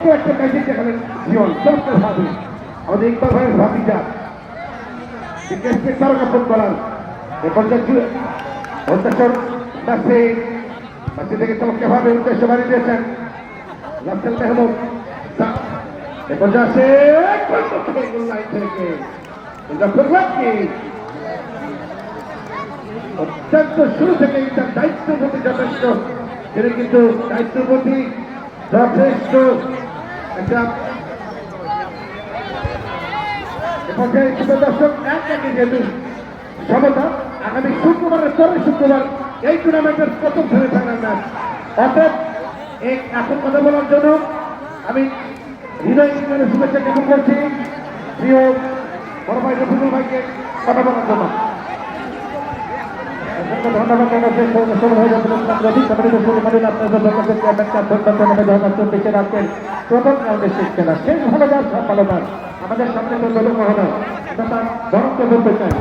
একটা ম্যাজিক দেখালেন জীবন চমৎকার ভাবে আমাদের ইকবাল ভাইয়ের ভাবিটা তারকা পর্যায়ে জুড়ে অত্যাচার কাছে কাছে থেকে চমৎকার ভাবে উদ্দেশ্য বাড়ি দিয়েছেন। রাসেল মেহমুদ, তা- এ পর্যায়ে আসে গোল লাইন থেকে। যখন রাখি অত্যন্ত শুরু থেকে তার দায়িত্ব প্রতি যথেষ্ট। তিনি কিন্তু দায়িত্ব প্রতি যথেষ্ট একটা। এ পর্যায়ে শুভ দর্শক এক একে যেহেতু সমতা, আগামী শুক্রবারের পরের শুক্রবার এই টুর্নামেন্টের প্রথম সেমিফাইনাল ম্যাচ অর্থাৎ এই এখন কথা বলার জন্য আমি হৃদয় শুভেচ্ছা জ্ঞাপন করছি। প্রিয় বড় ভাই রফিকুল ভাইকে কথা বলার জন্য। চব্বিশে রাখছেন প্রথম রাউন্ডের শেষ খেলা শেষ ভালোবাস সব ভালোবাস আমাদের সামনে তো দল মহোদয় এটা তার ধরনকে বলতে চাই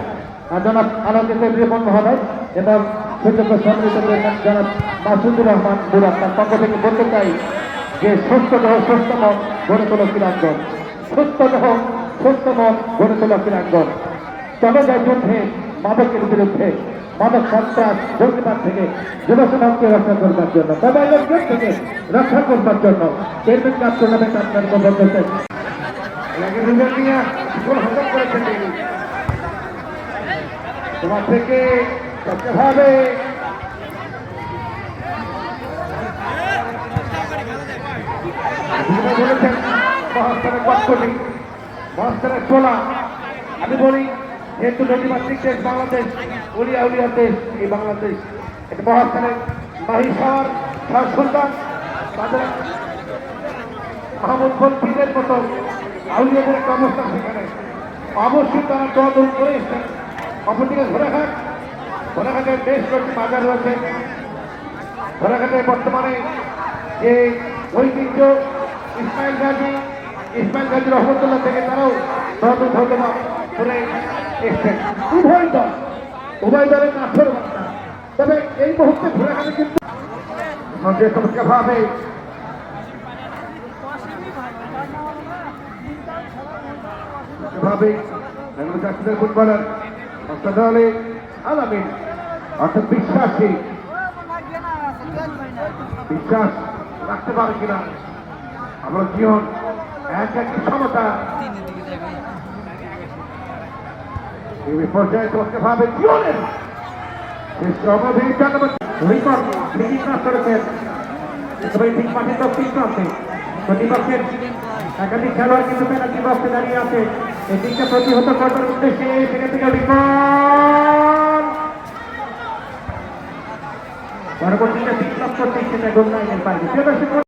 জনাব আলোকিত রিপন মহোদয় এবং সুযোগ্য সম্মিলিত জনাব মাসুদুর রহমান বুড়া তার পক্ষ থেকে বলতে চাই যে সুস্থ মন মন মাদকের বিরুদ্ধে মাদক সন্ত্রাস জঙ্গিবাদ থেকে যুব সমাজকে রক্ষা করবার জন্য মোবাইলের গেট থেকে রক্ষা করবার জন্য চেয়ারম্যান কাপ টুর্নামেন্ট আপনার বলতেছেন তোমার থেকে বলেছেন আমি বলি যেহেতু নদীমাতৃক দেশ বাংলাদেশ, উলিয়া উলিয়ার দেশ, এই বাংলাদেশ। এটা মহাস্থানের মাহি শহর শাহ সুলতান, তাদের মাহমুদ বলফিদের মতো আউলিয়াদের একটা অবস্থান সেখানে। অবশ্যই তারা দোয়া দৌড় করে এসছেন। অপরদিকে ঘোড়াঘাট, ঘোড়াঘাটের বেশ কয়েকটি বাজার রয়েছে। ঘোড়াঘাটে বর্তমানে যে ঐতিহ্য, ইসমাইল গাজী ইসমাইল গাজী রহমতুল্লাহ থেকে তারাও দল ধন্যবাদ করে এসছেন। উভয় দল, উভয় দলের নাথর বার্তা। তবে এই মুহূর্তে ঘোড়াঘাটে কিন্তু যে চমৎকার ভাবে। জাতীয় ফুটবলার অর্থাৎ দলে বিশ্বাসী। বিশ্বাস রাখতে পারে কিনা? আমরা জীবন এক একটি ক্ষমতা। এই পর্যায়ে তোমাকে ভাবে জীবনের। শেষ সমাধি জন্মত রিপোর্ট ফিজিং করেছেন তবে ঠিক মাঠে দক্ষিণ প্রান্তে প্রতিপক্ষের একাধিক খেলোয়াড় কিন্তু পেনাল্টি বক্সে দাঁড়িয়ে আছে। এই দিকটা প্রতিহত করার উদ্দেশ্যে সেখান থেকে রিপোর্ট পরবর্তীতে বিপ্লব করতে সেটা গোল লাইনের বাইরে।